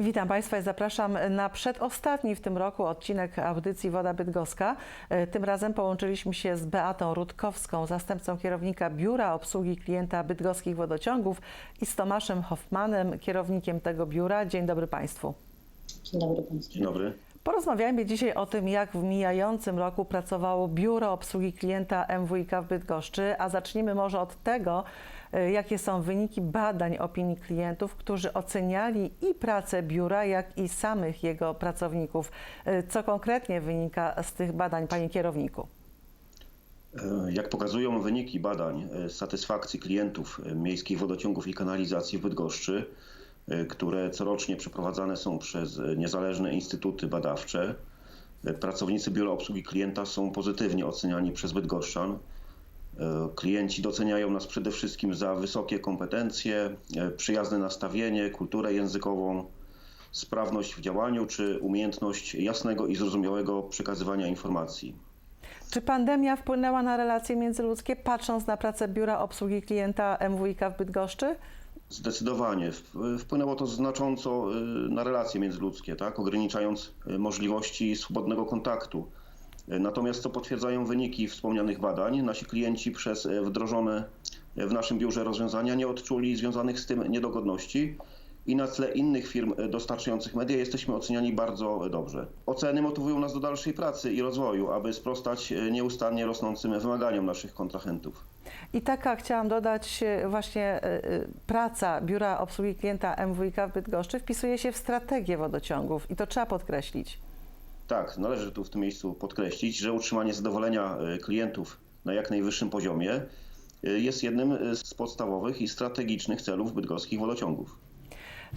Witam Państwa i zapraszam na przedostatni w tym roku odcinek audycji Woda Bydgoska. E, Tym razem połączyliśmy się z Beatą Rutkowską, zastępcą kierownika Biura Obsługi Klienta Bydgoskich Wodociągów i z Tomaszem Hoffmanem, kierownikiem tego biura. Dzień dobry Państwu. Dzień dobry Państwu. Dzień dobry. Porozmawiajmy dzisiaj o tym, jak w mijającym roku pracowało Biuro Obsługi Klienta MWiK w Bydgoszczy, a zacznijmy może od tego, jakie są wyniki badań opinii klientów, którzy oceniali i pracę biura, jak i samych jego pracowników. E, Co konkretnie wynika z tych badań, panie kierowniku? E, Jak pokazują wyniki badań e, satysfakcji klientów e, miejskich wodociągów i kanalizacji w Bydgoszczy, e, które corocznie przeprowadzane są przez e, niezależne instytuty badawcze, e, pracownicy Biura Obsługi Klienta są pozytywnie oceniani przez bydgoszczan. E, Klienci doceniają nas przede wszystkim za wysokie kompetencje, e, przyjazne nastawienie, kulturę językową, sprawność w działaniu czy umiejętność jasnego i zrozumiałego przekazywania informacji. Czy pandemia wpłynęła na relacje międzyludzkie, patrząc na pracę Biura Obsługi Klienta MWiK w Bydgoszczy? Zdecydowanie. Wp- Wpłynęło to znacząco y, na relacje międzyludzkie, tak? ograniczając y, możliwości swobodnego kontaktu. Natomiast, co potwierdzają wyniki wspomnianych badań, nasi klienci przez y, wdrożone y, w naszym biurze rozwiązania nie odczuli związanych z tym niedogodności i na tle innych firm y, dostarczających media jesteśmy oceniani bardzo dobrze. Oceny motywują nas do dalszej pracy i rozwoju, aby sprostać nieustannie rosnącym wymaganiom naszych kontrahentów. I taka chciałam dodać e, właśnie e, e, praca Biura Obsługi Klienta MWiK w Bydgoszczy wpisuje się w strategię wodociągów i to trzeba podkreślić. Tak, należy tu w tym miejscu podkreślić, że utrzymanie zadowolenia e, klientów na jak najwyższym poziomie e, jest jednym e, z podstawowych i strategicznych celów bydgoskich wodociągów.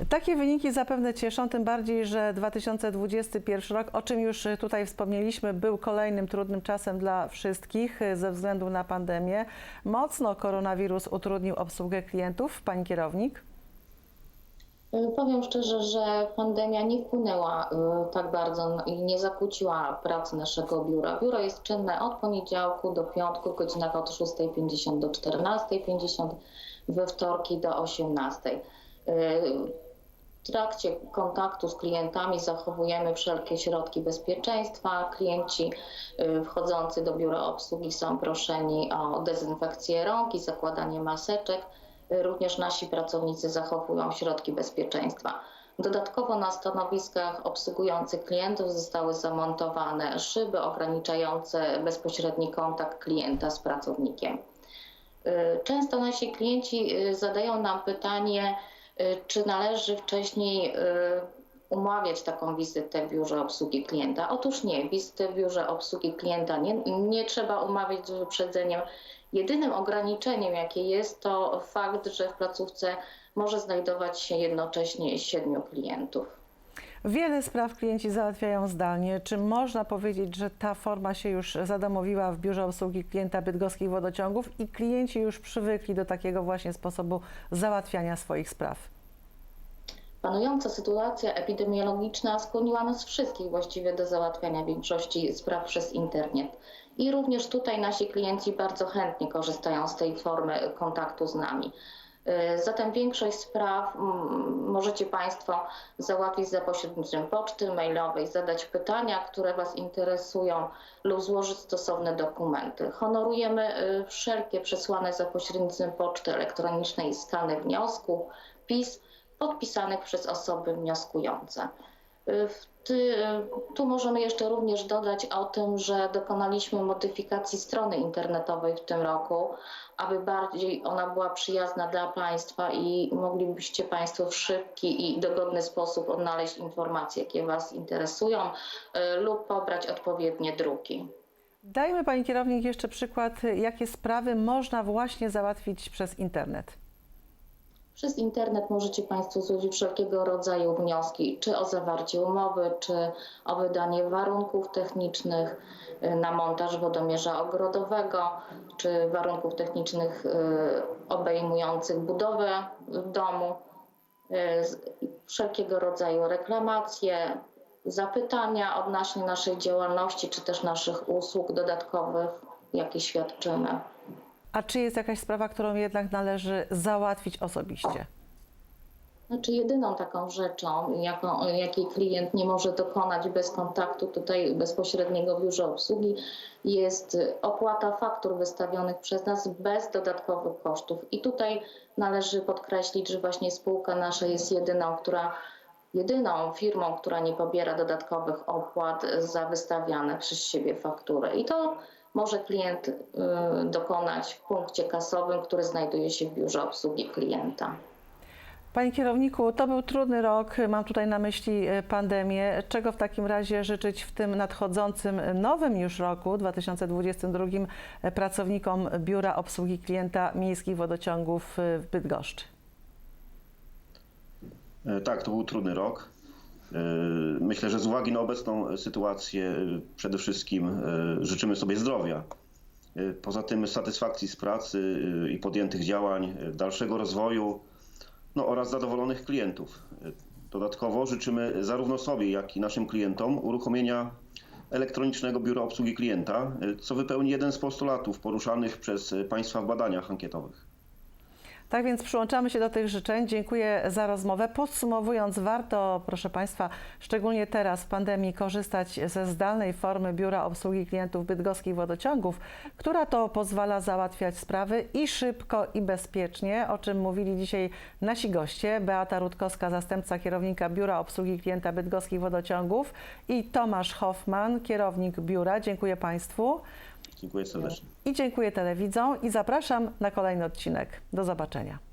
Takie wyniki zapewne cieszą, tym bardziej, że 2021 rok, o czym już tutaj wspomnieliśmy, był kolejnym trudnym czasem dla wszystkich ze względu na pandemię. Mocno koronawirus utrudnił obsługę klientów. Pani kierownik? Y, Powiem szczerze, że pandemia nie wpłynęła y, tak bardzo n- i nie zakłóciła pracy naszego biura. Biuro jest czynne od poniedziałku do piątku w godzinach od 6.50 do 14.50, we wtorki do 18.00. Y, W trakcie kontaktu z klientami zachowujemy wszelkie środki bezpieczeństwa. Klienci wchodzący do biura obsługi są proszeni o dezynfekcję rąk i zakładanie maseczek. Również nasi pracownicy zachowują środki bezpieczeństwa. Dodatkowo na stanowiskach obsługujących klientów zostały zamontowane szyby ograniczające bezpośredni kontakt klienta z pracownikiem. Y, Często nasi klienci y, zadają nam pytanie, y, czy należy wcześniej umawiać taką wizytę w biurze obsługi klienta. Otóż nie, wizyty w biurze obsługi klienta nie, nie trzeba umawiać z wyprzedzeniem. Jedynym ograniczeniem, jakie jest, to fakt, że w placówce może znajdować się jednocześnie siedmiu klientów. Wiele spraw klienci załatwiają zdalnie. Czy można powiedzieć, że ta forma się już zadomowiła w Biurze Obsługi Klienta Bydgoskich Wodociągów i klienci już przywykli do takiego właśnie sposobu załatwiania swoich spraw? Panująca sytuacja epidemiologiczna skłoniła nas wszystkich właściwie do załatwiania większości spraw przez internet. I również tutaj nasi klienci bardzo chętnie korzystają z tej formy kontaktu z nami. Y, Zatem większość spraw możecie Państwo załatwić za pośrednictwem poczty mailowej, zadać pytania, które Was interesują lub złożyć stosowne dokumenty. Honorujemy y, wszelkie przesłane za pośrednictwem poczty elektronicznej skany wniosku, PIS podpisanych przez osoby wnioskujące. Y, ty, tu możemy jeszcze również dodać o tym, że dokonaliśmy modyfikacji strony internetowej w tym roku, aby bardziej ona była przyjazna dla Państwa i moglibyście Państwo w szybki i dogodny sposób odnaleźć informacje, jakie Was interesują y, lub pobrać odpowiednie druki. Dajmy Pani kierownik jeszcze przykład, jakie sprawy można właśnie załatwić przez internet. Przez internet możecie Państwo złożyć wszelkiego rodzaju wnioski, czy o zawarcie umowy, czy o wydanie warunków technicznych y, na montaż wodomierza ogrodowego, czy warunków technicznych y, obejmujących budowę domu, y, wszelkiego rodzaju reklamacje, zapytania odnośnie naszej działalności, czy też naszych usług dodatkowych, jakie świadczymy. A czy jest jakaś sprawa, którą jednak należy załatwić osobiście? Znaczy jedyną taką rzeczą, jaką, jakiej klient nie może dokonać bez kontaktu tutaj bezpośredniego w biurze obsługi, jest opłata faktur wystawionych przez nas bez dodatkowych kosztów. I tutaj należy podkreślić, że właśnie spółka nasza jest jedyną, która jedyną firmą, która nie pobiera dodatkowych opłat za wystawiane przez siebie faktury. I to może klient y, dokonać w punkcie kasowym, który znajduje się w biurze obsługi klienta. Panie kierowniku, to był trudny rok, mam tutaj na myśli e, pandemię. Czego w takim razie życzyć w tym nadchodzącym e, nowym już roku 2022 e, pracownikom Biura Obsługi Klienta Miejskich Wodociągów w Bydgoszczy? E, Tak, to był trudny rok. E, Myślę, że z uwagi na obecną sytuację e, przede wszystkim e, życzymy sobie zdrowia. Poza tym satysfakcji z pracy i podjętych działań, dalszego rozwoju no, oraz zadowolonych klientów. Dodatkowo życzymy zarówno sobie, jak i naszym klientom uruchomienia elektronicznego biura obsługi klienta, co wypełni jeden z postulatów poruszanych przez Państwa w badaniach ankietowych. Tak więc przyłączamy się do tych życzeń. Dziękuję za rozmowę. Podsumowując, warto, proszę Państwa, szczególnie teraz w pandemii, korzystać ze zdalnej formy Biura Obsługi Klientów Bydgoskich Wodociągów, która to pozwala załatwiać sprawy i szybko, i bezpiecznie, o czym mówili dzisiaj nasi goście. Beata Rutkowska, zastępca kierownika Biura Obsługi Klienta Bydgoskich Wodociągów i Tomasz Hoffman, kierownik biura. Dziękuję Państwu. Dziękuję serdecznie. I dziękuję telewidzom i zapraszam na kolejny odcinek. Do zobaczenia.